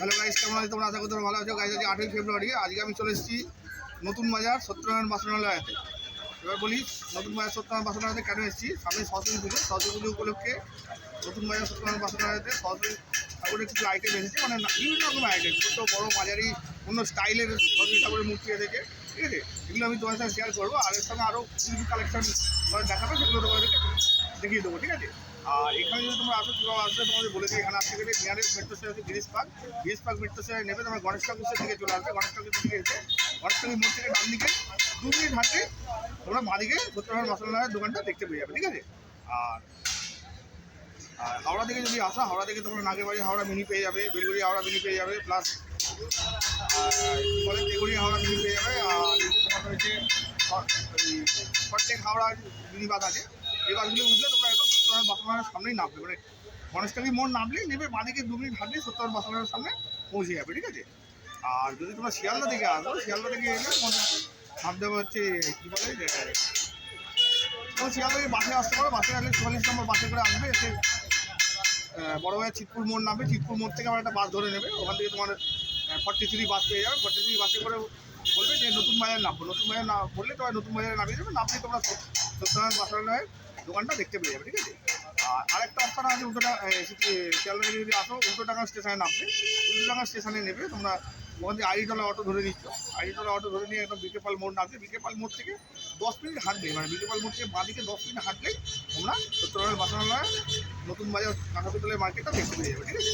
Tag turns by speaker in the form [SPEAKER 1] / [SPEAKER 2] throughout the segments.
[SPEAKER 1] Hello guys কেমন আছে? তোমরা আশা করি তোমরা ভালো আছো। গাইস আজকে আটই ফেব্রুয়ারি। আজকে আমি চলে এসেছি নতুন বাজার সত্যনারায়ণ বাসনালয়াতে এবার বলি, নতুন বাজার সত্যনারায়ণ বাসনালয়াতে কেন এসেছি? সামনে সরস্বতী পুজো। সরস্বতী পুজো উপলক্ষে নতুন বাজার সত্যনারায়ণ বাসনালয়াতে সরস্বতী ঠাকুরের কিছু আইটেম এসেছে। মানে বিভিন্ন রকম আইটেম ছোটো, বড়ো, মাঝারি, অন্য স্টাইলের সরস্বতী ঠাকুরের মূর্তি থেকে ঠিক আছে? এগুলো আমি তোমার সাথে শেয়ার করব। আর এর সঙ্গে আরও কিছু কালেকশন দেখাবে। সেগুলো তোমাদেরকে দেখিয়ে দেবো। ঠিক আছে? আর এখানে যদি তোমরা আসো কীভাবে আসবে তোমাদের বলে দিই, এখানে আসতে গেলে নিয়ারেস্ট মেট্রো স্টেশন হচ্ছে Girish Park. Girish Park metro স্টেশনে নেবে তোমার গণেশ ঠাকুরের দিকে চলে আসবে। গণেশ ঠাকুরের দিকে এসে গণেশ ঠাকুর মোড় থেকে ডান দিকে দু মিনিট হাঁটলে তোমরা বাঁদিকে সত্যনারায়ণ মশলার দোকানটা দেখতে পেয়ে যাবে, ঠিক আছে? আর আর হাওড়া থেকে যদি আসা, হাওড়া থেকে তোমরা নাগেরবাড়ি, হাওড়া মিনি পেয়ে যাবে, বেলগুড়ি, হাওড়া মিনি পেয়ে যাবে প্লাস বলে তেগুড়ি হাওড়া মিনি পেয়ে যাবে, আর তোমার প্রত্যেক হাওড়া মিনি বাস আছে এই বাসগুলো উঠলে তোমরা একদম সত্যনারায়ণ বাসনার সামনেই নামবে। মানে গণেশটাকি মোড় নামলেই নেবে বাঁদিকে দু মিনিট হাঁটলেই সত্যনারায়ণ বাসনার সামনে পৌঁছে যাবে, ঠিক আছে? আর যদি তোমরা শিয়ালদা থেকে আসো, শিয়ালদা থেকে এলে নামতে হচ্ছে, কী বলে তোমরা শিয়ালদা থেকে বাসে আসতে পারো, বাসে আসলে চুয়াল্লিশ নম্বর বাসে করে আসবে, এসে বড় ভাইয়া চিতপুর মোড় নামবে, চিতপুর মোড় থেকে আবার একটা বাস ধরে নেবে, ওখান থেকে তোমার ফর্টি থ্রি বাস পেয়ে যাবে ফর্টি থ্রি বাসে করে বলবে যে নতুন বাজার নামবো। নতুন বাজার না বললে তোমার নতুন বাজারে নামিয়ে যাবে নামলে তোমরা সত- সত্যনারায়ণ বাসালয়ের দোকানটা দেখতে পেয়ে যাবে, ঠিক আছে? আর আরেকটা অপশন আছে উল্টোটা শিয়ালদা যদি আসো, উল্টোটাঙ্গা স্টেশনে নামবে। উল্টোটাঙ্গা স্টেশনে নেবে, তোমরা ওখান থেকে আইডিটলা অটো ধরে নিচ্ছ। আইডিটলা অটো ধরে নিয়ে একদম বিকেপাল মোড় নামবে। বিকেপাল মোড় থেকে দশ মিনিট হাঁটবে মানে বিকেপাল মোড় থেকে বাঁদিকে দশ মিনিট হাঁটলেই তোমরা সত্যনারায়ণ বাসালয় নতুন বাজার কাঁথা পিতলের মার্কেটটা দেখতে পেয়ে যাবে, ঠিক আছে?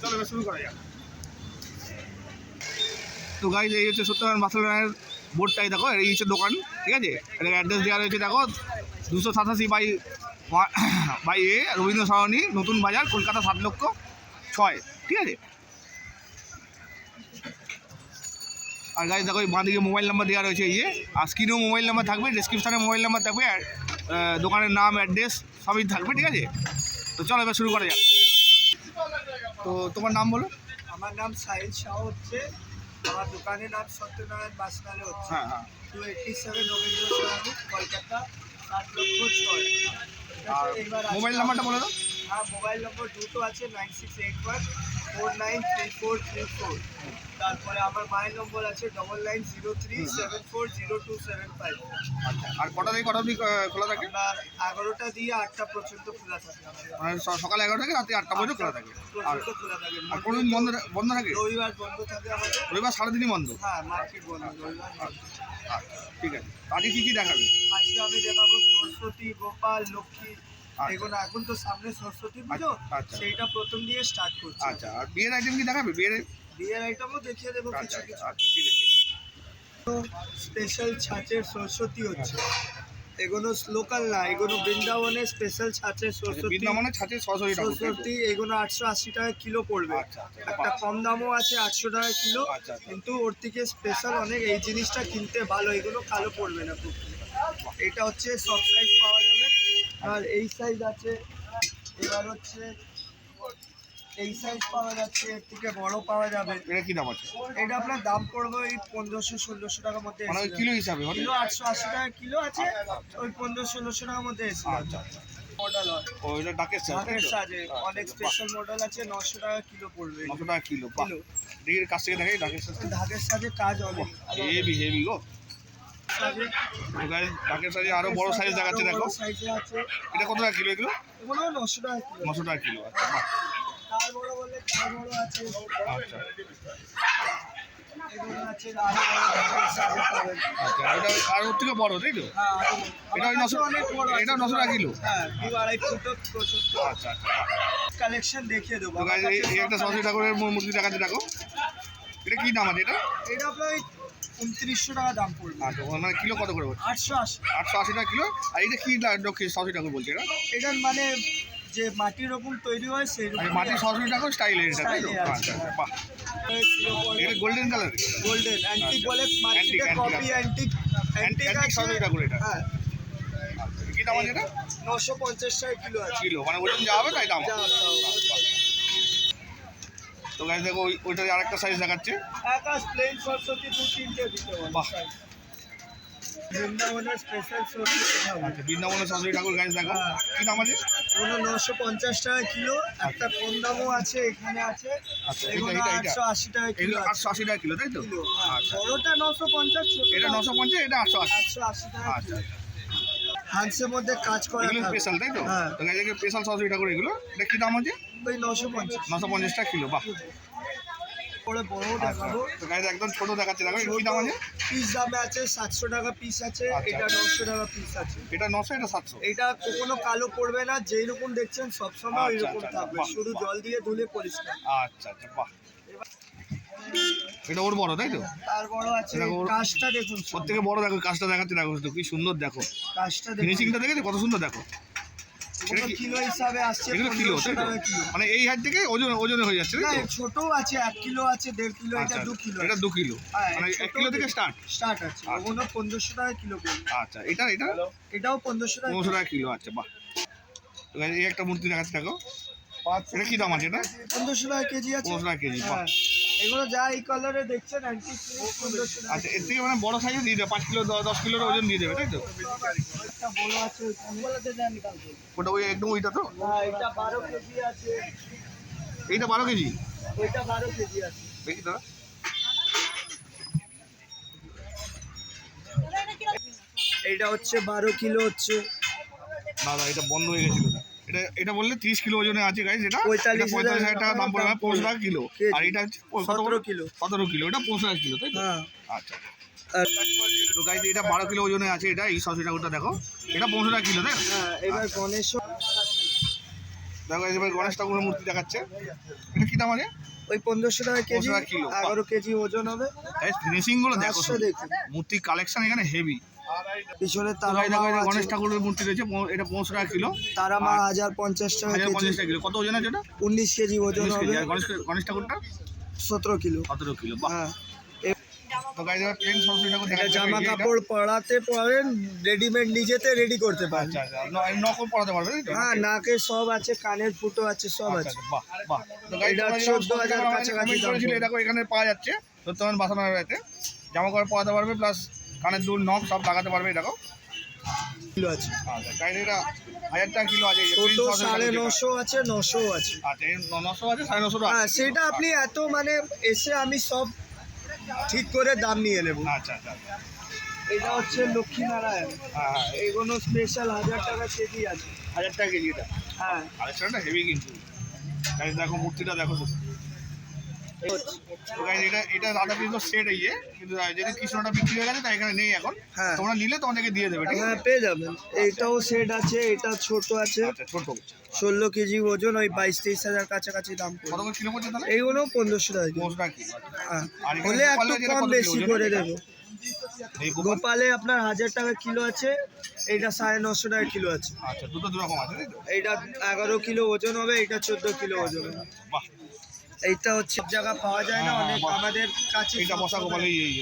[SPEAKER 1] চলো, এবার শুরু করা যাক। তো গাইজ এই হচ্ছে সত্যনারায়ণ বাসালয়ের বোর্ডটাই দেখো, এই হচ্ছে দোকান, ঠিক আছে? এটা অ্যাড্রেস দেওয়া রয়েছে, দেখো, দুশো সাতাশি by by A Rabindra Sarani Natun Bazar Kolkata সাত লক্ষ ছয়। ঠিক আছে? আর গাইজ দেখো এই বাঁদিকে মোবাইল নাম্বার দেওয়া রয়েছে ইয়ে আর স্ক্রিনেও মোবাইল নাম্বার থাকবে ডিসক্রিপশানে মোবাইল নাম্বার থাকবে আর দোকানের নাম অ্যাড্রেস সবই থাকবে ঠিক আছে? তো চলো এবার শুরু করা যাক। তো তোমার নাম বলো?
[SPEAKER 2] আমার নাম সাহিল শাহ হচ্ছে। আমার দোকানের নাম সত্যনারায়ণ বাসনালে হচ্ছে।
[SPEAKER 1] হ্যাঁ হ্যাঁ।
[SPEAKER 2] Two eighty seven Rabindra Kolkata সাত লক্ষ ছয়।
[SPEAKER 1] আর মোবাইল নাম্বারটা বলে দাও।
[SPEAKER 2] হ্যাঁ মোবাইল নম্বর দুটো আছে nine six eight one four nine three four three four তারপরে আমার মায়ের নম্বর আছে double nine zero three seven four zero two seven five
[SPEAKER 1] আর কটা থেকে কটা অবধি খোলা থাকে?
[SPEAKER 2] এগারোটা দিয়ে আটটা পর্যন্ত খোলা থাকে
[SPEAKER 1] মানে সকাল এগারোটা থেকে রাত্রি আটটা পর্যন্ত খোলা থাকে। আর
[SPEAKER 2] খোলা থাকে।
[SPEAKER 1] আর কোনো দিন বন্ধ বন্ধ থাকে?
[SPEAKER 2] রবিবার বন্ধ থাকে আমাদের।
[SPEAKER 1] রবিবার সারাদিনই বন্ধ?
[SPEAKER 2] হ্যাঁ মার্কেট বন্ধ রবিবার
[SPEAKER 1] আচ্ছা, ঠিক আছে। আজকে কী কী দেখাবে?
[SPEAKER 2] আজকে আমি দেখাবো সরস্বতী গোপাল লক্ষ্মী
[SPEAKER 1] আচ্ছা।
[SPEAKER 2] এখন তো সামনে সরস্বতী পুজো
[SPEAKER 1] আচ্ছা।
[SPEAKER 2] সেইটা প্রথম দিয়ে স্টার্ট করছি।
[SPEAKER 1] আচ্ছা আর বিয়ের আইটেম কি দেখাবে? বিয়ের
[SPEAKER 2] বিয়ের আইটেমও দেখিয়ে দেবো
[SPEAKER 1] আচ্ছা
[SPEAKER 2] কিছু
[SPEAKER 1] আচ্ছা
[SPEAKER 2] কিছু।
[SPEAKER 1] আচ্ছা ঠিক আছে।
[SPEAKER 2] স্পেশাল ছাঁচের সরস্বতী হচ্ছে। এগুলো লোকাল না এগুলো বৃন্দাবনের স্পেশাল ছাঁচের
[SPEAKER 1] আচ্ছা
[SPEAKER 2] সরস্বতী।
[SPEAKER 1] বৃন্দাবনে ছাঁচে সরস্বতী?
[SPEAKER 2] সরস্বতী এগুলো আটশো আশি টাকা কিলো পড়বে।
[SPEAKER 1] আচ্ছা আচ্ছা
[SPEAKER 2] একটা কম দামও আছে আটশো টাকা কিলো।
[SPEAKER 1] আচ্ছা, আচ্ছা।
[SPEAKER 2] কিন্তু ওর থেকে স্পেশাল অনেক এই জিনিসটা কিনতে ভালো এগুলো কালো পড়বে না খুব। এটা হচ্ছে সব সাইজ পাওয়া যাবে। আর এই সাইজ আছে এবার হচ্ছে এই সাইজ পাওয়া যাচ্ছে এর থেকে বড় পাওয়া যাবে।
[SPEAKER 1] এটা কি দাম আছে?
[SPEAKER 2] এটা আপনার দাম পড়বে ওই পনেরোশো ষোলোশো টাকার মধ্যে
[SPEAKER 1] মানে কিলো হিসাবে
[SPEAKER 2] কিলো আটশো আশি টাকা কিলো আছে ওই পনেরো ষোলোশো টাকার মধ্যে এসে
[SPEAKER 1] আচ্ছা আচ্ছা।
[SPEAKER 2] মডেল হয়।
[SPEAKER 1] ও এটা ডাকের চাল তাই
[SPEAKER 2] সাজে
[SPEAKER 1] আচ্ছা,
[SPEAKER 2] অনেক স্পেশাল মডেল আছে নশো টাকা কিলো পড়বে।
[SPEAKER 1] নশো টাকা কিলো কাছ থেকে দেখাই ডাকের সাজ
[SPEAKER 2] সাজে কাজ অনেক
[SPEAKER 1] হেভি হেভি গো।
[SPEAKER 2] সাজে
[SPEAKER 1] ডাকের সাইজে আরও বড় সাইজ দেখাচ্ছে দেখো।
[SPEAKER 2] সাইজে আছে।
[SPEAKER 1] এটা কত টাকা কিলো এগুলো?
[SPEAKER 2] এগুলো নশো টাকা কিলো।
[SPEAKER 1] নশো টাকা কিলো আচ্ছা বাহ
[SPEAKER 2] তার বড় বলে তার বড় আছে
[SPEAKER 1] আচ্ছা
[SPEAKER 2] এগুলো আছে
[SPEAKER 1] আরও ওর থেকে বড় তাই তো? এটা ওই নশো এটা নশো টাকা কিলো? আচ্ছা
[SPEAKER 2] কালেকশন দেখিয়ে দেবো
[SPEAKER 1] একটা সরস্বতী ঠাকুরের মূর্তি এটা কি দাম আছে এটা?
[SPEAKER 2] এটা আপনার উনত্রিশশো টাকা দাম পড়বে।
[SPEAKER 1] আচ্ছা মানে কিলো কত করে
[SPEAKER 2] আটশো আশি।
[SPEAKER 1] আটশো আশি টাকা কিলো? আর এটা কি সরস্বতী ঠাকুর বলছে এটা?
[SPEAKER 2] এটার মানে যে মাটির ওপর তৈরি হয় সেই
[SPEAKER 1] রকম মাটির সরস্বতী ঠাকুর স্টাইলের এটা তাই তো?
[SPEAKER 2] আছে।
[SPEAKER 1] আচ্ছা বাহ। এটা গোল্ডেন কালার
[SPEAKER 2] গোল্ডেন অ্যান্টিক বলে মার্কেটে কপি অ্যান্টিক অ্যান্টিক আছে।
[SPEAKER 1] এটা।
[SPEAKER 2] হ্যাঁ।
[SPEAKER 1] কি দাম আছে এটা?
[SPEAKER 2] নশো পঞ্চাশ টাকা কিলো আছে।
[SPEAKER 1] কিলো মানে ওজন যা হবে তাই দাম তো গাছ দেখো ওই ওইটার আরেকটা সাইজ দেখাচ্ছে।
[SPEAKER 2] আকাশ প্লেন সরস্বতী দু তিনটে দিতে
[SPEAKER 1] বাহ।
[SPEAKER 2] বৃন্দাবনের স্পেশাল
[SPEAKER 1] আচ্ছা বৃন্দাবনের সরস্বতী ঠাকুর গাছ দেখো।
[SPEAKER 2] হ্যাঁ।
[SPEAKER 1] কি দাম আছে?
[SPEAKER 2] এগুলো নশো পঞ্চাশ টাকা কিলো একটা কম দামও আছে এখানে আছে।
[SPEAKER 1] আচ্ছা।
[SPEAKER 2] আটশো আশি টাকা কিলো
[SPEAKER 1] আটশো আশি টাকা কিলো তাই তো?
[SPEAKER 2] হ্যাঁ।
[SPEAKER 1] আচ্ছা।
[SPEAKER 2] বড়টা নশো পঞ্চাশ
[SPEAKER 1] এটা নশো পঞ্চাশ এটা আটশো আশি।
[SPEAKER 2] আটশো আশি টাকা
[SPEAKER 1] আচ্ছা
[SPEAKER 2] হাঁসের মধ্যে কাজ করা
[SPEAKER 1] এগুলো স্পেশাল তাই তো?
[SPEAKER 2] হ্যাঁ।
[SPEAKER 1] তো স্পেশাল সরস্বতী ঠাকুর এগুলো। এটা কি দাম আছে?
[SPEAKER 2] ওই নশো পঞ্চাশ।
[SPEAKER 1] নশো পঞ্চাশ টাকা কিলো বাহ। আচ্ছা
[SPEAKER 2] দেখাবো।
[SPEAKER 1] তো গাছ একদম ছোট দেখাচ্ছে দেখো কি দাম আছে?
[SPEAKER 2] পিস দামে আছে সাতশো টাকা পিস আছে
[SPEAKER 1] আচ্ছা।
[SPEAKER 2] এটা নশো টাকা পিস আছে।
[SPEAKER 1] এটা এটা সাতশো?
[SPEAKER 2] এটা কখনো কালো পড়বে না যেই রকম দেখছেন সবসময় ওই
[SPEAKER 1] আচ্ছা,
[SPEAKER 2] রকম থাকবে। শুধু জল দিয়ে ধুলে পরিষ্কার।
[SPEAKER 1] আচ্ছা আচ্ছা বাহ। এটা ওর বড় তাই তো?
[SPEAKER 2] বড় আছে। কাজটা দেখুন
[SPEAKER 1] বড় দেখো কাজটা দেখাচ্ছে দেখো কি সুন্দর দেখো।
[SPEAKER 2] কাজটা দেখুন।
[SPEAKER 1] ফিনিশিংটা দেখেছ? কত সুন্দর দেখো। এটা
[SPEAKER 2] কিলো হিসাবে আসছে?
[SPEAKER 1] এগুলো কিলো
[SPEAKER 2] পনেরোশো
[SPEAKER 1] তাই তো? মানে এই থেকে ওজন ওজনে হয়ে যাচ্ছে
[SPEAKER 2] না ছোট আছে এক কিলো আছে দেড় কিলো এটা
[SPEAKER 1] আচ্ছা
[SPEAKER 2] দু কিলো
[SPEAKER 1] এটা দু কিলো। মানে এক কিলো থেকে স্টার্ট
[SPEAKER 2] স্টার্ট আছে।
[SPEAKER 1] আচ্ছা।
[SPEAKER 2] ওগুলো পনেরোশো টাকা কিলো
[SPEAKER 1] আচ্ছা এটা এটা?
[SPEAKER 2] এটাও পনেরোশো টাকা
[SPEAKER 1] পনেরোশো টাকা কিলো আচ্ছা বাহ। তো এই একটা মূর্তি দেখাচ্ছে দেখো। এটা কি দাম আছে এটা?
[SPEAKER 2] পনেরোশো টাকা কেজি আছে।
[SPEAKER 1] পনেরোশো টাকা কেজি বাহ।
[SPEAKER 2] হ্যাঁ এগুলো যা এই কালারে দেখছেন
[SPEAKER 1] আচ্ছা এর থেকে মানে বড় সাইজে দিয়ে দেবে পাঁচ কিলো দশ কিলোর ওজন দিয়ে দেবে তাই তো? ওটা ওই একদম ওইটা তো?
[SPEAKER 2] এটা বারো কেজি আছে।
[SPEAKER 1] এইটা বারো কেজি?
[SPEAKER 2] ওইটা বারো কেজি আছে।
[SPEAKER 1] দেখি দাদা
[SPEAKER 2] এইটা হচ্ছে বারো কিলো হচ্ছে।
[SPEAKER 1] দাদা এটা বন্ধ হয়ে গেছিল। এটা এটা বললে তিরিশ কিলো ওজনে আছে গাইজ এটা। এটা হাজার টাকা দাম পড়বে কিলো। আর এটা হচ্ছে কত
[SPEAKER 2] সতেরো কিলো।
[SPEAKER 1] সতেরো কিলো এটা কিলো তাই তো?
[SPEAKER 2] হ্যাঁ।
[SPEAKER 1] আচ্ছা তো গাইজ এটা বারো কিলো ওজনে আছে এটা এই ঠাকুরটা দেখো। এটা পনেরোশো টাকা কিলো তাই
[SPEAKER 2] হ্যাঁ এবার গণেশ
[SPEAKER 1] দেখো ভাই গণেশ ঠাকুরের মূর্তি দেখাচ্ছে। এটা কি দাম আছে?
[SPEAKER 2] ওই পনেরোশো টাকা কেজি
[SPEAKER 1] 15 টাকা কিলো।
[SPEAKER 2] এগারো কেজি ওজন হবে।
[SPEAKER 1] ফিনিশিংগুলো দেখো
[SPEAKER 2] পাঁচশো
[SPEAKER 1] শুধু। মূর্তি কালেকশন এখানে হেভি
[SPEAKER 2] পিছনে
[SPEAKER 1] গণেশ ঠাকুরের মূর্তি রয়েছে এটা পনেরোশো টাকা কিলো।
[SPEAKER 2] তারা মা হাজার পঞ্চাশ টাকা
[SPEAKER 1] হাজার
[SPEAKER 2] কেজি।
[SPEAKER 1] পঞ্চাশ টাকা কিলো। কত ওজন আছে এটা
[SPEAKER 2] উনিশ কেজি ওজন হবে।
[SPEAKER 1] গণেশ গণেশ ঠাকুরটা?
[SPEAKER 2] সতেরো কিলো।
[SPEAKER 1] সতেরো কিলো।
[SPEAKER 2] হ্যাঁ। জামা। কাপড় পরাতে পারেন রেডিমেড নিজেতে রেডি করতে পারেন।
[SPEAKER 1] আচ্ছা। আচ্ছা ন- এই নকল পড়াতে পারবে
[SPEAKER 2] হ্যাঁ নাকে সব আছে কানের ফুটো আছে সব
[SPEAKER 1] আচ্ছা,
[SPEAKER 2] আছে।
[SPEAKER 1] আচ্ছা, বাহ বাহ।
[SPEAKER 2] এটা
[SPEAKER 1] তোমরা যেরকম
[SPEAKER 2] 14,000
[SPEAKER 1] সরস্বতী ঠাকুর
[SPEAKER 2] কাছাকাছি
[SPEAKER 1] comment
[SPEAKER 2] দাম।
[SPEAKER 1] করেছিলে,
[SPEAKER 2] পড়বে।
[SPEAKER 1] দেখো এখানে পাওয়া যাচ্ছে। বাসানোর জামা কাপড় পরাতে পারবে প্লাস কানের দুল নখ সব লাগাতে পারবে দেখো।
[SPEAKER 2] কিলো আছে।
[SPEAKER 1] আচ্ছা এটা হাজার টাকা কিলো আছে
[SPEAKER 2] ছোট সাড়ে নশো আছে নশো আছে।
[SPEAKER 1] আচ্ছা নশো আছে সাড়ে নশো টাকা।
[SPEAKER 2] হ্যাঁ সেটা আপনি এত মানে এসে আমি সব ঠিক করে দাম নিয়ে নেব।
[SPEAKER 1] আচ্ছা আচ্ছা আচ্ছা।
[SPEAKER 2] এটা হচ্ছে লক্ষ্মীনারায়ণ।
[SPEAKER 1] হ্যাঁ হ্যাঁ।
[SPEAKER 2] এগুলো স্পেশাল হাজার টাকা কেজি আছে।
[SPEAKER 1] হাজার টাকা কেজি এটা?
[SPEAKER 2] হ্যাঁ।
[SPEAKER 1] হেভি কিন্তু। দেখো মূর্তিটা দেখো। তো এটা এটা কৃষ্ণ সেট ইয়ে কিন্তু যদি কৃষ্ণটা বিক্রি হয়ে গেছে তাই এখানে নেই এখন।
[SPEAKER 2] হ্যাঁ।
[SPEAKER 1] তোমরা নিলে তোমাদেরকে দিয়ে দেবে ঠিক
[SPEAKER 2] হ্যাঁ পেয়ে যাবেন এইটাও সেট আছে এটা ছোট আছে।
[SPEAKER 1] আচ্ছা ছোট।
[SPEAKER 2] ষোলো কেজি ওজন ওই বাইশ তেইশ হাজার কাছাকাছি দাম
[SPEAKER 1] কত করে কিলো পড়ছে তাহলে?
[SPEAKER 2] এইগুলো পনেরোশো টাকা।
[SPEAKER 1] পনেরোশো টাকা
[SPEAKER 2] হ্যাঁ
[SPEAKER 1] আর
[SPEAKER 2] হলে একটু কম বেশি করে? দেবো।
[SPEAKER 1] গোপালে
[SPEAKER 2] আপনার হাজার টাকা কিলো আছে এইটা সাড়ে নশো টাকা কিলো আছে।
[SPEAKER 1] আচ্ছা দুটো দু রকম আছে
[SPEAKER 2] এইটা এগারো কিলো ওজন হবে এটা চোদ্দ কিলো ওজন হবে।
[SPEAKER 1] বাহ।
[SPEAKER 2] এইটা হচ্ছে জায়গা পাওয়া যায় না
[SPEAKER 1] হ্যাঁ,
[SPEAKER 2] অনেক আমাদের কাছে এটা
[SPEAKER 1] বসা গোপাল। এই এই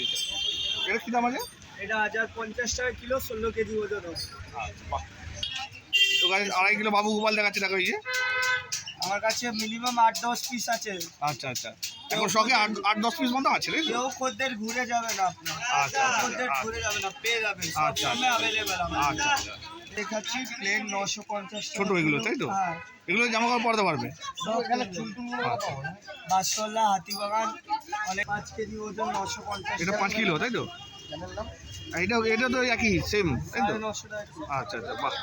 [SPEAKER 1] এটা কি দাম আছে?
[SPEAKER 2] এটা হাজার পঞ্চাশ টাকা কিলো ষোলো কেজি ওজন হবে।
[SPEAKER 1] আচ্ছা তো গাড়ি আড়াই কিলো বাবু গোপাল দেখাচ্ছে দেখো এই যে।
[SPEAKER 2] আমার কাছে মিনিমাম আট দশ পিস আছে।
[SPEAKER 1] আচ্ছা আচ্ছা। এখন শখে আট আট দশ পিস মতো আছে
[SPEAKER 2] কেউ খদ্দের ঘুরে যাবে না আপনার।
[SPEAKER 1] আচ্ছা, আচ্ছা,
[SPEAKER 2] খদ্দের
[SPEAKER 1] আচ্ছা।
[SPEAKER 2] ঘুরে যাবে না পেয়ে যাবেন।
[SPEAKER 1] আচ্ছা।
[SPEAKER 2] অ্যাভেলেবেল
[SPEAKER 1] আচ্ছা আচ্ছা।
[SPEAKER 2] দেখাচ্ছি প্লেন নশো পঞ্চাশ
[SPEAKER 1] ছোট এগুলো, তাই তো?
[SPEAKER 2] হ্যাঁ।
[SPEAKER 1] এগুলো জামা কাপড় পরাতে পারবে? আচ্ছা।
[SPEAKER 2] বাসতলা হাতিবাগান অনেক পাঁচ কেজি ওজন নশো পঞ্চাশ
[SPEAKER 1] এটা পাঁচ কিলো তাই তো? এটা এটা তো একই সেম তাই তো?
[SPEAKER 2] টাকা।
[SPEAKER 1] আচ্ছা আচ্ছা বাহ।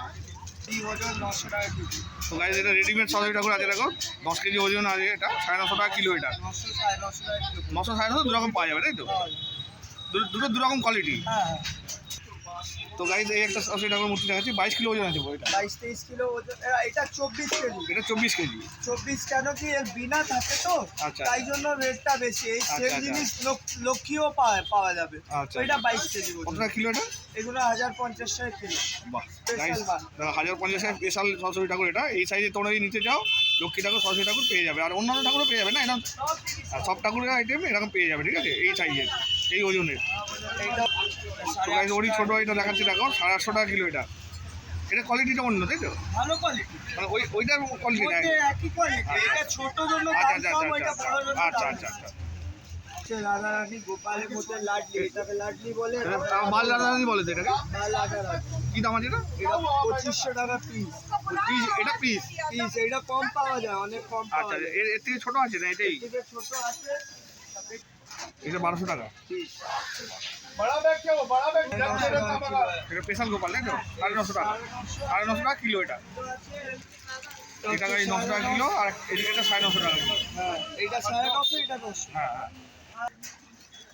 [SPEAKER 1] তো গাইজ এটা রেডিমেড সরস্বতী ঠাকুর আছে দেখো। দশ কেজি ওজন আছে এটা সাড়ে নশো টাকা কিলো এটা।
[SPEAKER 2] নশো সাড়ে নশো টাকা
[SPEAKER 1] দু রকম পাওয়া যাবে তাই তো? দুটো দু রকম কোয়ালিটি
[SPEAKER 2] হ্যাঁ।
[SPEAKER 1] তো গাইজ এই একটা সরস্বতী ঠাকুর মূর্তি দেখাচ্ছি বাইশ কিলো ওজন আছে এটা।
[SPEAKER 2] বাইশ তেইশ কিলো ওজন এটা চব্বিশ কেজি।
[SPEAKER 1] এটা চব্বিশ কেজি।
[SPEAKER 2] চব্বিশ কেন কি এর বিনা থাকে তো?
[SPEAKER 1] আচ্ছা।
[SPEAKER 2] তাই জন্য রেটটা বেশি। এই
[SPEAKER 1] আচ্ছা,
[SPEAKER 2] সেম
[SPEAKER 1] আচ্ছা।
[SPEAKER 2] জিনিস লক- লক্ষ্মীও পাওয়া পাওয়া যাবে।
[SPEAKER 1] আচ্ছা।
[SPEAKER 2] এটা বাইশ কেজি
[SPEAKER 1] কত
[SPEAKER 2] ওজন
[SPEAKER 1] কিলো এটা?
[SPEAKER 2] এগুলো হাজার পঞ্চাশ টাকা কিলো।
[SPEAKER 1] বাহ। হাজার পঞ্চাশ টাকা স্পেশাল সরস্বতী ঠাকুর এটা। এই সাইজে তোমরা নিতে চাও লক্ষ্মী ঠাকুর সরস্বতী ঠাকুর পেয়ে যাবে। আর অন্যান্য ঠাকুরও পেয়ে যাবে না? এরকম আর সব ঠাকুরের আইটেম এরকম পেয়ে যাবে ঠিক আছে? এই সাইজের এই ওজনের। ওরই ছোটো এটা দেখাচ্ছি দেখো সাড়ে আটশো টাকা কিলো এটা। এটা কোয়ালিটিটা অন্য তাই তো?
[SPEAKER 2] ভালো কোয়ালিটি
[SPEAKER 1] মানে ওই ওইটার কোয়ালিটি
[SPEAKER 2] মধ্যে একই কোয়ালিটি এটা ছোট জন্য
[SPEAKER 1] আচ্ছা আচ্ছা আচ্ছা আচ্ছা আচ্ছা।
[SPEAKER 2] হচ্ছে রাধারানী গোপালের মধ্যে লাডলি এটাকে লাডলি বলে
[SPEAKER 1] এটা মাল রাধারানি বলে তো এটাকে? কি দাম আছে এটা?
[SPEAKER 2] এটা পঁচিশশো টাকা পিস
[SPEAKER 1] পিস এটা পিস
[SPEAKER 2] পিস এটা কম পাওয়া যায় অনেক কম
[SPEAKER 1] আচ্ছা এর এর থেকে ছোট আছে না এটাই?
[SPEAKER 2] ছোট আছে।
[SPEAKER 1] এটা বারোশো টাকা।
[SPEAKER 2] পিস
[SPEAKER 1] এটা স্পেশাল গোপাল তাই তো সাড়ে নশো টাকা। সাড়ে নশো টাকা কিলো এটা। এটা এই নশো টাকা কিলো? আর এদিকে এটা সাড়ে নশো টাকা কিলো।
[SPEAKER 2] হ্যাঁ এটা সাড়ে নশো এটা নশো।
[SPEAKER 1] হ্যাঁ হ্যাঁ।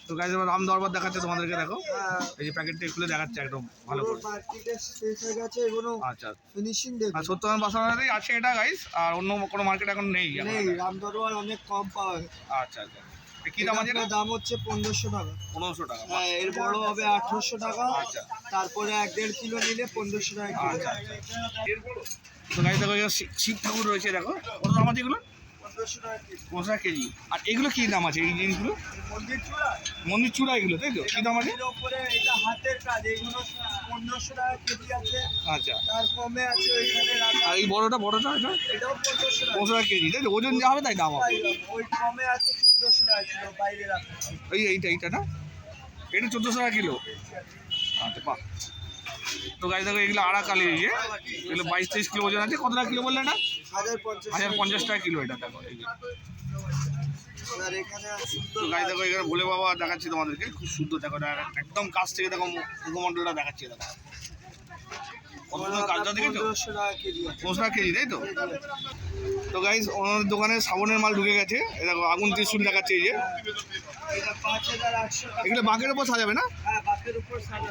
[SPEAKER 1] তো গাছ এবার দাম দরবার দেখাচ্ছে তোমাদেরকে দেখো।
[SPEAKER 2] হ্যাঁ।
[SPEAKER 1] এই যে প্যাকেটটা খুলে দেখাচ্ছে একদম ভালো করে।
[SPEAKER 2] মার্কেটে শেষ হয়ে গেছে এগুলো
[SPEAKER 1] আচ্ছা।
[SPEAKER 2] ফিনিশিং
[SPEAKER 1] আর বাসাতেই আছে এটা গাইস আর অন্য কোনো মার্কেট এখন নেই।
[SPEAKER 2] নেই রামদরবার অনেক কম পাওয়া যায়
[SPEAKER 1] আচ্ছা আচ্ছা। কি দাম আছে
[SPEAKER 2] দাম হচ্ছে পনেরোশো টাকা।
[SPEAKER 1] পনেরোশো টাকা
[SPEAKER 2] হ্যাঁ এর বড় হবে আঠারোশো টাকা।
[SPEAKER 1] আচ্ছা।
[SPEAKER 2] তারপরে এক দেড় কিলো নিলে পনেরোশো টাকা
[SPEAKER 1] আচ্ছা তো গাড়ি দেখো শিব ঠাকুর রয়েছে দেখো। কত দাম আছে এগুলো
[SPEAKER 2] পনেরোশো
[SPEAKER 1] কেজি। আর এগুলো কি দাম আছে এই জিনিসগুলো?
[SPEAKER 2] মন্দির চূড়া।
[SPEAKER 1] মন্দির চূড়া এগুলো তাই তো? কি দাম আছে?
[SPEAKER 2] এটা হাতের কাজ এইগুলো পনেরোশো টাকা কেজি আছে।
[SPEAKER 1] আচ্ছা।
[SPEAKER 2] তার কমে আছে ওইখানে
[SPEAKER 1] আর এই বড়টা বড়টা এটা?
[SPEAKER 2] এটাও পনেরোশো টাকা
[SPEAKER 1] কেজি তাই তো? ওজন যা হবে তাই দাম হবে।
[SPEAKER 2] ওই কমে আছে চোদ্দোশো টাকা কিলো বাইরে রাখা।
[SPEAKER 1] এই এইটা এইটা না? এটা চোদ্দোশো টাকা কিলো? আচ্ছা বাহ। তো গাড়ি দেখো এগুলো আড়া কালি এই যে। এগুলো বাইশ তেইশ কিলো ওজন আছে। কত টাকা কিলো বললে না
[SPEAKER 2] হাজার পঞ্চাশ।
[SPEAKER 1] টাকা কিলো এটা দেখো তো গাড়ি দেখো এখানে ভোলে বাবা দেখাচ্ছি তোমাদেরকে। খুব শুদ্ধ দেখো একদম কাছ থেকে দেখো মুখমণ্ডলটা দেখাচ্ছি দেখো। সুন্দর
[SPEAKER 2] কেজি
[SPEAKER 1] তাই তো? তো গাইজ ওনাদের দোকানে সাবনের মাল ঢুকে গেছে। দেখো আগুন ত্রিশুল দেখাচ্ছে এই যে। এগুলো বাঁকের ওপর সাজাবে না?
[SPEAKER 2] হ্যাঁ বাকের উপর সাদা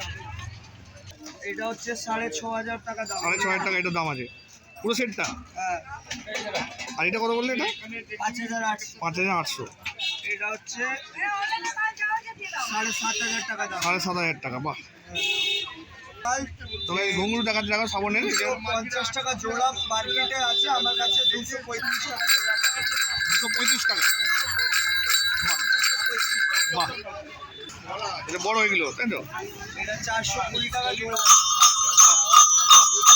[SPEAKER 2] এটা হচ্ছে সাড়ে ছ হাজার টাকা দাম।
[SPEAKER 1] সাড়ে ছ হাজার টাকা এটার দাম আছে। পুরো সেটটা?
[SPEAKER 2] হ্যাঁ।
[SPEAKER 1] আর এটা কত বললে এটা?
[SPEAKER 2] পাঁচ হাজার আটশো।
[SPEAKER 1] পাঁচ হাজার আটশো।
[SPEAKER 2] এটা হচ্ছে সাড়ে সাত হাজার টাকা দাম।
[SPEAKER 1] সাড়ে সাত হাজার টাকা বাহ।
[SPEAKER 2] তাই
[SPEAKER 1] তবে ঘুঙরু দেখাচ্ছে দেখো সাবনের
[SPEAKER 2] পঞ্চাশ টাকা জোড়া মার্কেটে আছে আমার কাছে দুশো পঁয়ত্রিশ টাকা
[SPEAKER 1] দুশো পঁয়ত্রিশ টাকা। বাহ। এটা বড় হয়ে গেল তাই তো?
[SPEAKER 2] এটা চারশো কুড়ি টাকা জোড়া
[SPEAKER 1] হ্যাঁ বাহ
[SPEAKER 2] ও বম্পল কপুরদানি আছে
[SPEAKER 1] দাদা দাদা স্টার্ট হয়নি স্টার্ট হয়নি দাদা হ্যাঁ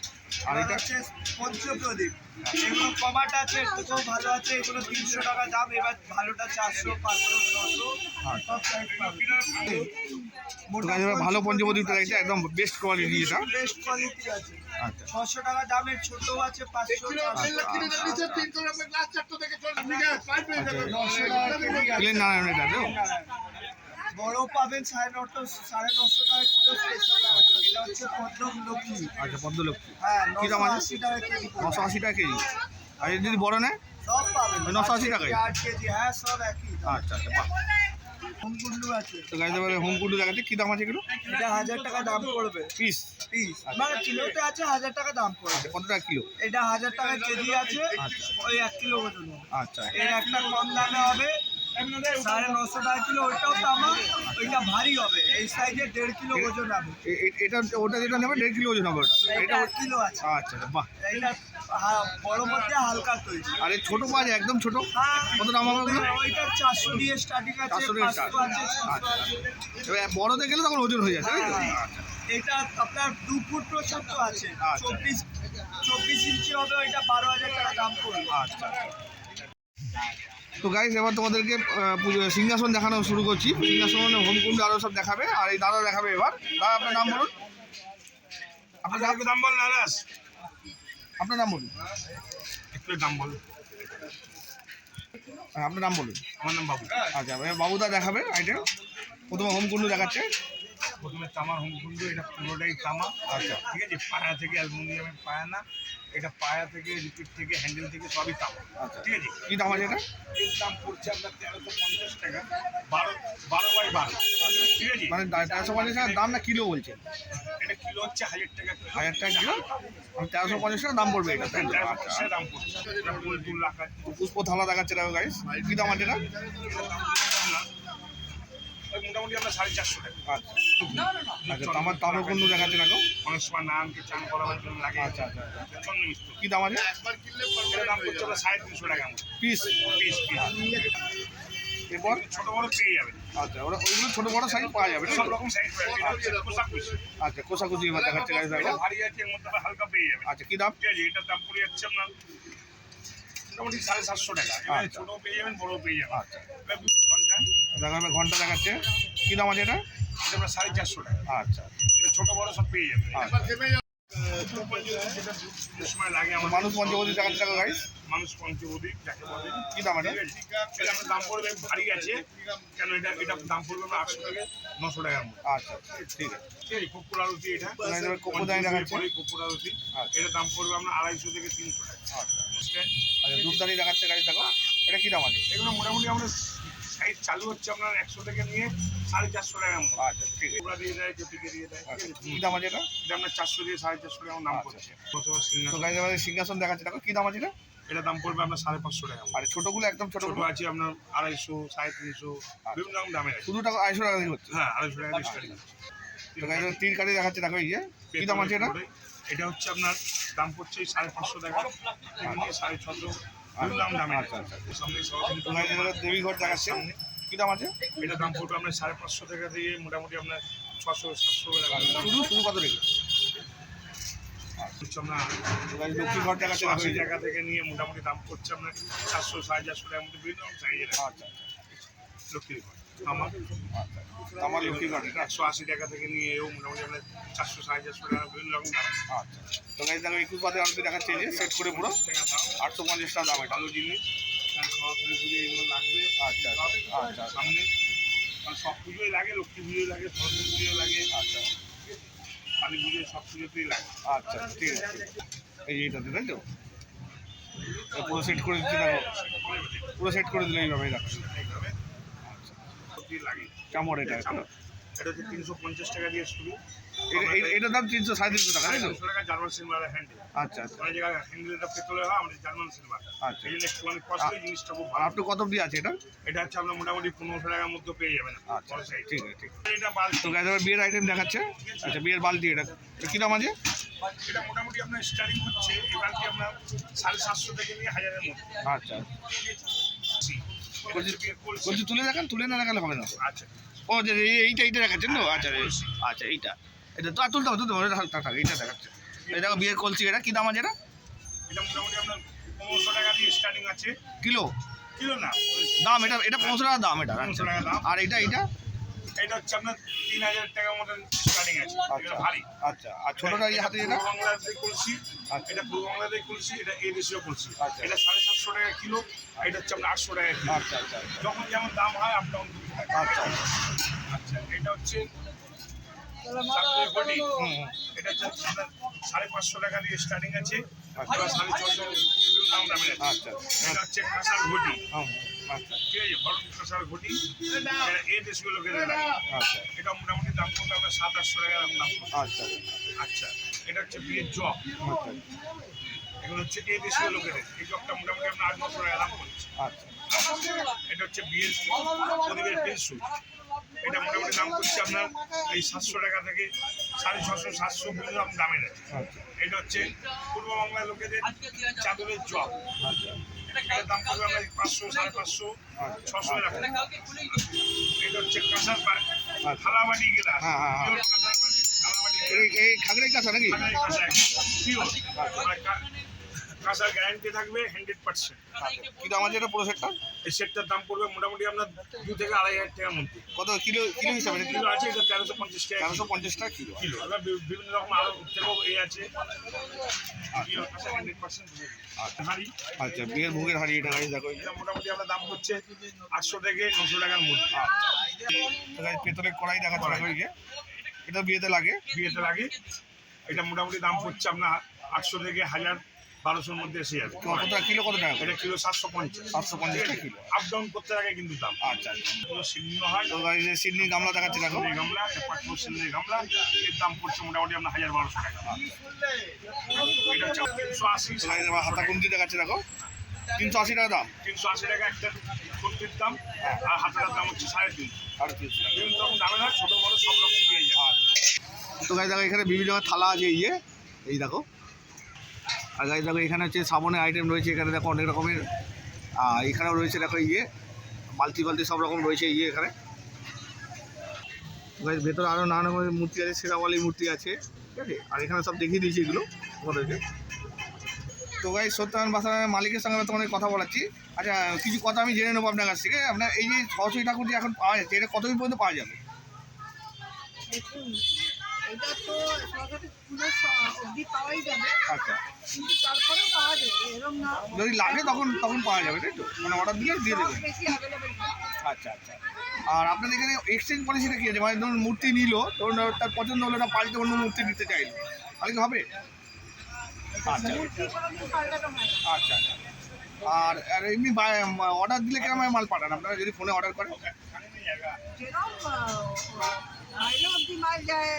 [SPEAKER 1] আর এটা
[SPEAKER 2] হচ্ছে পঞ্চপ্রদীপ। এগুলো কমাট আছে এর ভালো আছে এগুলো তিনশো টাকা দাম এবার ভালোটা চারশো পাঁচশো ছশো।
[SPEAKER 1] এবার ভালো পঞ্চপদীপটা দেখছে একদম বেস্ট কোয়ালিটি এটা
[SPEAKER 2] বেস্ট কোয়ালিটি আছে।
[SPEAKER 1] আচ্ছা।
[SPEAKER 2] ছশো টাকা দামের ছোট আছে পাঁচশো
[SPEAKER 1] এটা তো
[SPEAKER 2] বড় পাবেন সাড়ে নশো সাড়ে নশো টাকা কিলো স্পেশাল এটা হচ্ছে পদ্ম লক্ষ্মী।
[SPEAKER 1] আচ্ছা পদ্মলক্ষ্মী
[SPEAKER 2] হ্যাঁ
[SPEAKER 1] কি দাম আছে?
[SPEAKER 2] নশো আশি টাকা কেজি
[SPEAKER 1] নশো আশি টাকা কেজি। আর যদি বড় নেয়?
[SPEAKER 2] সব পাবেন।
[SPEAKER 1] ওই 980 টাকায়?
[SPEAKER 2] আট কেজি হ্যাঁ সব একই
[SPEAKER 1] আচ্ছা আচ্ছা বাহ।
[SPEAKER 2] আছে।
[SPEAKER 1] তো গাছ এবারে হোম কুন্ডু দেখাচ্ছে। দাম আছে এগুলো?
[SPEAKER 2] এটা হাজার টাকা দাম পড়বে।
[SPEAKER 1] পিস।
[SPEAKER 2] পিস। মানে কিলোতে আছে হাজার টাকা দাম পড়বে।
[SPEAKER 1] কত টাকা কিলো?
[SPEAKER 2] এটা হাজার টাকা কেজি আছে।
[SPEAKER 1] আচ্ছা।
[SPEAKER 2] ওই এক কিলো ওজন
[SPEAKER 1] আচ্ছা।
[SPEAKER 2] এর একটা কম দামে হবে। সাড়ে নশো টাকা কিলো ওইটাও তামা ওইটা ভারী হবে। এই সাইজে দেড় কিলো ওজন হবে।
[SPEAKER 1] এটা ওটা যেটা নেবে দেড় কিলো ওজন হবে ওটা।
[SPEAKER 2] এটা
[SPEAKER 1] এটা
[SPEAKER 2] কিলো আছে।
[SPEAKER 1] আচ্ছা আচ্ছা, বাহ।
[SPEAKER 2] এইটা হা- বড় মধ্যে হালকা তৈরি।
[SPEAKER 1] আর ছোটো পাওয়া যায় একদম ছোটো? কত দাম হবে?
[SPEAKER 2] ওইটা চারশো দিয়ে স্টার্টিং আছে
[SPEAKER 1] 400 দিয়ে
[SPEAKER 2] পাঁচশো
[SPEAKER 1] start।
[SPEAKER 2] আছে ছশো
[SPEAKER 1] আচ্ছা। বড়তে গেলে তখন ওজন হয়ে তো?
[SPEAKER 2] হ্যাঁ, এটা আপনার দু ফুট পর্যন্ত আছে। চব্বিশ চব্বিশ ইঞ্চি হবে ওইটা বারো হাজার টাকা দাম পড়বে।
[SPEAKER 1] আচ্ছা। তো গাইস এবার তোমাদেরকে পুজো- সিংহাসন দেখানো শুরু করছি। সিংহাসন হোমকুণ্ড আরও সব দেখাবে আর এই দাদা দেখাবে এবার। দাদা আপনার নাম বলুন। আপনার নাম
[SPEAKER 3] দাম বল নারাজ।
[SPEAKER 1] আপনার নাম বলুন।
[SPEAKER 3] একটু দাম বল।
[SPEAKER 1] হ্যাঁ, আপনার নাম বলুন।
[SPEAKER 3] আমার নাম বাবু।
[SPEAKER 1] আচ্ছা বাবুদা দেখাবে আইটেম প্রথমে হোমকুণ্ড দেখাচ্ছে।
[SPEAKER 3] প্রথমে তামার হোমকুণ্ড এটা পুরোটাই তামা।
[SPEAKER 1] আচ্ছা।
[SPEAKER 3] ঠিক আছে পায়া থেকে অ্যালুমিনিয়ামের পায়া না। এটা পায়া থেকে রিপিট থেকে হ্যান্ডেল থেকে সবই তামা
[SPEAKER 1] আচ্ছা।
[SPEAKER 3] ঠিক আছে?
[SPEAKER 1] কী দাম আছে এটা?
[SPEAKER 3] এর দাম পড়ছে আপনার তেরোশো পঞ্চাশ টাকা। বারো বারো বাই বারো। ঠিক আছে?
[SPEAKER 1] মানে তেরোশো পঞ্চাশ টাকার দাম না কিলো বলছে
[SPEAKER 3] এটা কিলো হচ্ছে হাজার টাকা
[SPEAKER 1] হাজার টাকা কিলো? মানে তেরোশো পঞ্চাশ টাকা দাম পড়বে এটা
[SPEAKER 3] দাম পড়ছে। এটা
[SPEAKER 1] পুষ্প থালা দেখাচ্ছে দেখো গাইস কী দাম আছে এটা?
[SPEAKER 3] ওই মোটামুটি আমরা সাড়ে চারশো টাকা।
[SPEAKER 1] আচ্ছা। আচ্ছা তামার তামার কোন দেখাচ্ছে দেখো।
[SPEAKER 3] অনেক সময় নানকে চান করাবার জন্য লাগে।
[SPEAKER 1] আচ্ছা আচ্ছা আচ্ছা। কি দাম আছে?
[SPEAKER 3] এটা দাম করছে আমরা সাড়ে তিনশো টাকা
[SPEAKER 1] পিস।
[SPEAKER 3] Piece piece.
[SPEAKER 1] এরপর?
[SPEAKER 3] ছোট বড় পেয়ে যাবেন
[SPEAKER 1] আচ্ছা ওরা ওইগুলো ছোটো বড়ো সাইজ পাওয়া যাবে
[SPEAKER 3] সব রকম সাইজ পোশাক কুচি
[SPEAKER 1] আচ্ছা। কোষাকুচি এবার দেখাচ্ছে গাড়ি
[SPEAKER 3] এটা ভারী আছে এর মধ্যে হালকা পেয়ে যাবেন
[SPEAKER 1] আচ্ছা কি দাম?
[SPEAKER 3] ঠিক আছে এটার দাম পড়ে যাচ্ছে আপনার মোটামুটি সাড়ে সাতশো টাকা। এবারে
[SPEAKER 1] আচ্ছা।
[SPEAKER 3] ছোট পেয়ে যাবেন বড় পেয়ে যাবেন।
[SPEAKER 1] আচ্ছা।
[SPEAKER 3] ঘণ্টা।
[SPEAKER 1] দেখা যাবে ঘণ্টা দেখাচ্ছে। কি দাম আছে এটা?
[SPEAKER 3] এটা সাড়ে চারশো টাকা।
[SPEAKER 1] আচ্ছা।
[SPEAKER 3] ছোটো ছোট বড় সব পেয়ে যাবেন।
[SPEAKER 1] আচ্ছা মানুষ পঞ্চবতী দেখাচ্ছে দেখো গাড়ি?
[SPEAKER 3] মানুষ পঞ্চবদী যাকে বলে।
[SPEAKER 1] কি দাম এটা?
[SPEAKER 3] এটা আমার দাম পড়বে ভারী আছে। কেন এটা এটা দাম পড়বে আমার আটশো থেকে নশো টাকার মধ্যে
[SPEAKER 1] আচ্ছা ঠিক আছে।
[SPEAKER 3] ঠিক আছে কপুর আরতি এটা
[SPEAKER 1] যাবে কপুর দাঁড়িয়ে দেখাচ্ছে।
[SPEAKER 3] পরে কপুর
[SPEAKER 1] আচ্ছা।
[SPEAKER 3] এটা দাম পড়বে আমরা আড়াইশো থেকে তিনশো টাকা।
[SPEAKER 1] আচ্ছা।
[SPEAKER 3] ঠিক আছে?
[SPEAKER 1] আচ্ছা দেখাচ্ছে গাড়ি দেখো। এটা কি দাম আছে?
[SPEAKER 3] এগুলো মোটামুটি আমরা সাইজ চালু হচ্ছে আপনার একশো থেকে নিয়ে সাড়ে চারশো মতো।
[SPEAKER 1] আচ্ছা ঠিক আছে।
[SPEAKER 3] দিয়ে দেয় কেপিকে দিয়ে দেয়
[SPEAKER 1] আচ্ছা? কি দাম আছে এটা?
[SPEAKER 3] এটা আপনার চারশো দিয়ে সাড়ে চারশো টাকা
[SPEAKER 1] আচ্ছা। গাড়ি যাবে সিংহাসন? দেখাচ্ছে। দেখো কি দাম আছে এটা?
[SPEAKER 3] এটা দাম পড়বে আপনার সাড়ে পাঁচশো টাকা।
[SPEAKER 1] আর ছোটোগুলো একদম
[SPEAKER 3] ছোট। আছে আপনার আড়াইশো সাড়ে তিনশো বিভিন্ন রকম দামের আছে।
[SPEAKER 1] শুধু টাকা আড়াইশো টাকা দিয়ে হচ্ছে?
[SPEAKER 3] হ্যাঁ আড়াইশো টাকা
[SPEAKER 1] তো তিন কাঠি দেখাচ্ছে। দেখো এই যে কি দাম আছে এটা?
[SPEAKER 3] এটা হচ্ছে আপনার দাম পড়ছে সাড়ে পাঁচশো টাকা। সাড়ে ছশো। বিভিন্ন দাম
[SPEAKER 1] আচ্ছা, আচ্ছা।
[SPEAKER 3] সামনে
[SPEAKER 1] যাবে দেবীঘর দেখাচ্ছে।
[SPEAKER 3] সামনে।
[SPEAKER 1] কি দাম আছে?
[SPEAKER 3] এটা দাম পড়বে আপনার সাড়ে পাঁচশো টাকা দিয়ে মোটামুটি আপনার ছশো সাতশো টাকা দাম।
[SPEAKER 1] শুধু শুধু কত রেখে লক্ষ্মীঘর দেখাচ্ছে দেখো
[SPEAKER 3] আশি টাকা থেকে নিয়ে মোটামুটি দাম পড়ছে আপনার সাতশো সাড়ে চারশো টাকার মধ্যে বিভিন্ন সাইজের
[SPEAKER 1] আচ্ছা।
[SPEAKER 3] লক্ষ্মীর ঘর। আমার?
[SPEAKER 1] আচ্ছা। আমার লক্ষ্মীঘর এটা?
[SPEAKER 3] একশো আশি টাকা থেকে নিয়ে এও মোটামুটি চারশো সাড়ে চারশো টাকা বিভিন্ন রকম দাম।
[SPEAKER 1] আচ্ছা। তো দেখো একুশ বাদে সেট করে পুরো। আটশো পঞ্চাশ টাকা দাম এটা।
[SPEAKER 3] ভালো জিনিস সরস্বতী পুজো এগুলো লাগবে।
[SPEAKER 1] আচ্ছা আচ্ছা আচ্ছা।
[SPEAKER 3] সামনে। সব পুজোই লাগে লক্ষ্মী পুজোই লাগে সরস্বতী পুজোই লাগে।
[SPEAKER 1] আচ্ছা।
[SPEAKER 3] কালী পুজোয় সব পুজোতেই লাগে।
[SPEAKER 1] আচ্ছা ঠিক আছে এই এইটাতে তাই তো? তো পুরো সেট করে দিচ্ছি দেখো। পুরো সেট করে দিলে এইভাবে দেখো
[SPEAKER 3] লাগে।
[SPEAKER 1] এটা এটা
[SPEAKER 3] এটা হচ্ছে তিনশো পঞ্চাশ টাকা দিয়ে শুরু।
[SPEAKER 1] এটার দাম তিনশো সাড়ে তিনশো টাকা
[SPEAKER 3] তিনশো টাকা জার্মান হ্যান্ডেল
[SPEAKER 1] আচ্ছা আচ্ছা।
[SPEAKER 3] অনেক জায়গায় হ্যান্ডেলটা পেতলে হয় আমাদের জার্মান
[SPEAKER 1] আচ্ছা।
[SPEAKER 3] এই জন্য একটু অনেক কস্টলি জিনিসটা খুব
[SPEAKER 1] আর
[SPEAKER 3] ভালো
[SPEAKER 1] আপনি কত আছে এটা?
[SPEAKER 3] এটা হচ্ছে আপনার মোটামুটি পনেরোশো টাকার মধ্যে পেয়ে যাবেন।
[SPEAKER 1] আচ্ছা ঠিক আছে ঠিক
[SPEAKER 3] এটা বালতি।
[SPEAKER 1] তো গাড়ি বিয়ের আইটেম দেখাচ্ছে। আচ্ছা বিয়ের বালতি এটা। কী দাম আছে?
[SPEAKER 3] এটা মোটামুটি আপনার স্টার্টিং হচ্ছে এই বালতি আপনার সাড়ে সাতশো থেকে নিয়ে হাজারের মধ্যে।
[SPEAKER 1] আচ্ছা
[SPEAKER 3] বিয়ের কলসি।
[SPEAKER 1] বলছি তুলে দেখান তুলে না দেখালে হবে না।
[SPEAKER 3] আচ্ছা।
[SPEAKER 1] ও যে এইটা এইটা দেখাচ্ছেন তো আচ্ছা আচ্ছা এইটা। এটা তো আর তুলতে হবে তুলতে হবে। থাক থাক এইটা দেখাচ্ছে। এই দেখো বিয়ের কলসি এটা। কী দাম আছে এটা?
[SPEAKER 3] এটা মোটামুটি আপনার পনেরোশো টাকা দিয়ে স্টার্টিং আছে।
[SPEAKER 1] কিলো?
[SPEAKER 3] কিলো না।
[SPEAKER 1] দাম এটা এটা পনেরোশো টাকা দাম এটা।
[SPEAKER 3] পনেরোশো
[SPEAKER 1] আচ্ছা
[SPEAKER 3] টাকা দাম।
[SPEAKER 1] আর এটা এইটা?
[SPEAKER 3] এটা হচ্ছে আপনার তিন হাজার টাকার মতন স্টার্টিং আছে।
[SPEAKER 1] আচ্ছা
[SPEAKER 3] এটা ভারী।
[SPEAKER 1] আচ্ছা। আর ছোটোটা এই হাতে যেটা?
[SPEAKER 3] পূর্ব কলসি
[SPEAKER 1] আচ্ছা।
[SPEAKER 3] এটা পূর্ব বাংলাদেশের কলসি এটা এই দেশীয় কলসি।
[SPEAKER 1] আচ্ছা।
[SPEAKER 3] এটা সাড়ে সাতশো টাকা কিলো আর এটা হচ্ছে আপনার আটশো টাকা কিলো।
[SPEAKER 1] আচ্ছা আচ্ছা
[SPEAKER 3] যখন যেমন দাম হয় আপ ডাউন
[SPEAKER 1] আচ্ছা
[SPEAKER 3] আচ্ছা। এটা হচ্ছে এটা হচ্ছে আপনার সাড়ে পাঁচশো টাকা দিয়ে স্টার্টিং আছে।
[SPEAKER 1] আচ্ছা।
[SPEAKER 3] সাড়ে ছশো দাম দামের
[SPEAKER 1] আচ্ছা।
[SPEAKER 3] এটা হচ্ছে কাঁসার ঘটি।
[SPEAKER 1] হুম। আচ্ছা
[SPEAKER 3] ঠিক আছে ঘটি এই দেশগুলো
[SPEAKER 1] আচ্ছা।
[SPEAKER 3] এটা মোটামুটি দাম আপনার সাত আটশো টাকা দাম দাম
[SPEAKER 1] আচ্ছা।
[SPEAKER 3] আচ্ছা এটা হচ্ছে বিয়ের জব। এগুলো হচ্ছে এই দেশীয় লোকেদের এই জবটা মোটামুটি আট দাম করছে।
[SPEAKER 1] আচ্ছা।
[SPEAKER 3] এটা হচ্ছে বিয়ের প্রদীপের পেন্সু এটা মোটামুটি দাম করছে আপনার এই সাতশো টাকা থেকে সাড়ে ছশো সাতশো রকম দামের আছে।
[SPEAKER 1] আচ্ছা।
[SPEAKER 3] এটা হচ্ছে পূর্ব বাংলার লোকেদের চাদরের জব এটার দাম পড়বে পাঁচশো সাড়ে পাঁচশো ছশো এটা হচ্ছে কাঁসার। থালাবাটি গেলা
[SPEAKER 1] হ্যাঁ, হ্যাঁ, হ্যাঁ।
[SPEAKER 3] কাঁসার বাটি,
[SPEAKER 1] এই খাগড়াই কাঁচা নাকি
[SPEAKER 3] কাঁসা পিওর মানে কা- গ্যারান্টি থাকবে হান্ড্রেড পার্সেন্ট
[SPEAKER 1] আচ্ছা কী দাম আছে এটা পুরো সেটটা?
[SPEAKER 3] এই সেটটার দাম পড়বে মোটামুটি আপনার দু থেকে আড়াই হাজার টাকার মধ্যে।
[SPEAKER 1] কত কিলো কিলো হিসাবে
[SPEAKER 3] কিলো আছে এটা তেরোশো পঞ্চাশ টাকা
[SPEAKER 1] তেরোশো পঞ্চাশ টাকা কিলো।
[SPEAKER 3] কিলো এবার বিভিন্ন রকম আরও থেকেও এই আছে। হাঁড়ি।
[SPEAKER 1] আচ্ছা বিয়ের ভোগের হাড়ি এটা গাড়ি দেখো।
[SPEAKER 3] এটা মোটামুটি আপনার দাম হচ্ছে আটশো থেকে নশো টাকার মধ্যে।
[SPEAKER 1] গাড়ি পেতলের কড়াই দেখো এই এটা বিয়েতে লাগে?
[SPEAKER 3] বিয়েতে লাগে। এটা মোটামুটি দাম পড়ছে আপনার আটশো থেকে হাজার বারোশোর মধ্যে এসে যাবে।
[SPEAKER 1] কত কিলো কত টাকা?
[SPEAKER 3] এটা কিলো সাতশো পঞ্চাশ।
[SPEAKER 1] সাতশো পঞ্চাশ কিলো।
[SPEAKER 3] আপ ডাউন করতে লাগে কিন্তু দাম।
[SPEAKER 1] আচ্ছা আচ্ছা।
[SPEAKER 3] কোনো হয়।
[SPEAKER 1] তো যে সিডনি গামলা দেখাচ্ছে দেখো।
[SPEAKER 3] এই গামলা পাঁচশো সিলের গামলা। এর দাম পড়ছে মোটামুটি আপনার হাজার বারোশো টাকা। এটা তিনশো আশি।
[SPEAKER 1] হাতা কুন্তি দেখাচ্ছে দেখো। তিনশো আশি টাকা দাম।
[SPEAKER 3] তিনশো আশি টাকা একটা কুর্তির দাম। আর হাতের দাম হচ্ছে সাড়ে তিন
[SPEAKER 1] সাড়ে তিনশো টাকা।
[SPEAKER 3] বিভিন্ন রকম দামে হয় ছোটো বড়ো সব রকম পেয়ে যায়।
[SPEAKER 1] তো গাই দেখো এখানে বিভিন্ন থালা আছে ইয়ে। এই দেখো। আর গাই দেখো এখানে হচ্ছে সাবনের আইটেম রয়েছে, এখানে দেখো অনেক রকমের এখানেও রয়েছে দেখো ইয়ে বালতি বালতি সব রকম রয়েছে ইয়ে এখানে। গাইজ ভেতরে আরও নানা রকমের মূর্তি আছে সেরাওয়ালির মূর্তি আছে, ঠিক আছে? আর এখানে সব দেখিয়ে দিয়েছি এগুলো তোমাদেরকে। তো গাই সত্যনারায়ণ বাসানের মালিকের সঙ্গে তোমাদের কথা বলাচ্ছি। আচ্ছা কিছু কথা আমি জেনে নেব আপনার কাছ থেকে। আপনার এই যে সরস্বতী ঠাকুরটি এখন পাওয়া যাচ্ছে, এটা কতদিন পর্যন্ত পাওয়া যাবে?
[SPEAKER 4] এটা তো সরকারি পুজোর অবধি পাওয়াই যাবে।
[SPEAKER 1] আচ্ছা।
[SPEAKER 4] কিন্তু তারপরেও পাওয়া যাবে এরকম না।
[SPEAKER 1] যদি লাগে তখন তখন পাওয়া যাবে তাই তো? মানে অর্ডার দিলে দিয়ে
[SPEAKER 4] বেশি অ্যাভেলেবেল
[SPEAKER 1] আচ্ছা আচ্ছা। আর আপনাদের এখানে এক্সচেঞ্জ পলিসিটা কি আছে? মানে ধরুন মূর্তি নিল ধরুন তার পছন্দ হলো না পাল্টে অন্য মূর্তি নিতে চাইলো। তাহলে কি হবে? আচ্ছা
[SPEAKER 4] না।
[SPEAKER 1] আচ্ছা আচ্ছা। আর আর এমনি অর্ডার দিলে কেমন মাল পাঠান আপনারা যদি ফোনে অর্ডার করেন?
[SPEAKER 4] বাইরে অবধি মাল যায়।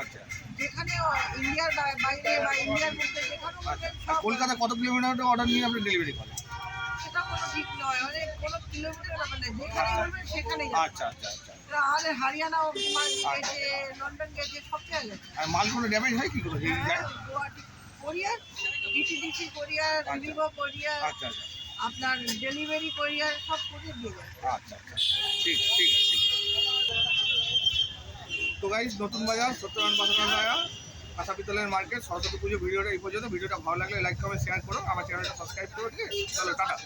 [SPEAKER 1] আচ্ছা।
[SPEAKER 4] যেখানে ইন্ডিয়ার বাইরে বা ইন্ডিয়ার মধ্যে যেখানেও
[SPEAKER 1] আচ্ছা। আর
[SPEAKER 4] সব
[SPEAKER 1] কলকাতা কত কিলোমিটার অর্ডার নিয়ে আপনি ডেলিভারি করেন?
[SPEAKER 4] সেটা কোনো ঠিক নয়। মানে কোনো কিলোমিটার ব্যাপার নেই যেখানে বলবেন সেখানেই
[SPEAKER 1] আচ্ছা আচ্ছা আচ্ছা।
[SPEAKER 4] তাহলে হরিয়ানা অবধি মাল গেছে লন্ডন গেছে সব জায়গায়
[SPEAKER 1] আর মাল কোনো ড্যামেজ হয় কি করে যায়
[SPEAKER 4] কোরিয়ার ডিটিডিসি কোরিয়ার রিলিভো কোরিয়ার
[SPEAKER 1] আচ্ছা আচ্ছা।
[SPEAKER 4] আপনার ডেলিভারি কোরিয়ার সব করে দিয়ে যায়
[SPEAKER 1] আচ্ছা আচ্ছা। ঠিক ঠিক আছে। তো গাইজ নতুন বাজার, সত্যনারায়ণ বাজার বাজার, আশা পিতলের মার্কেট সরস্বতী পুজো ভিডিওটা এই পর্যন্ত। ভিডিওটা ভালো লাগলে লাইক কমেন্ট শেয়ার করো। আমার চ্যানেলটা সাবস্ক্রাইব করো, ঠিক আছে? চলো, টাটা।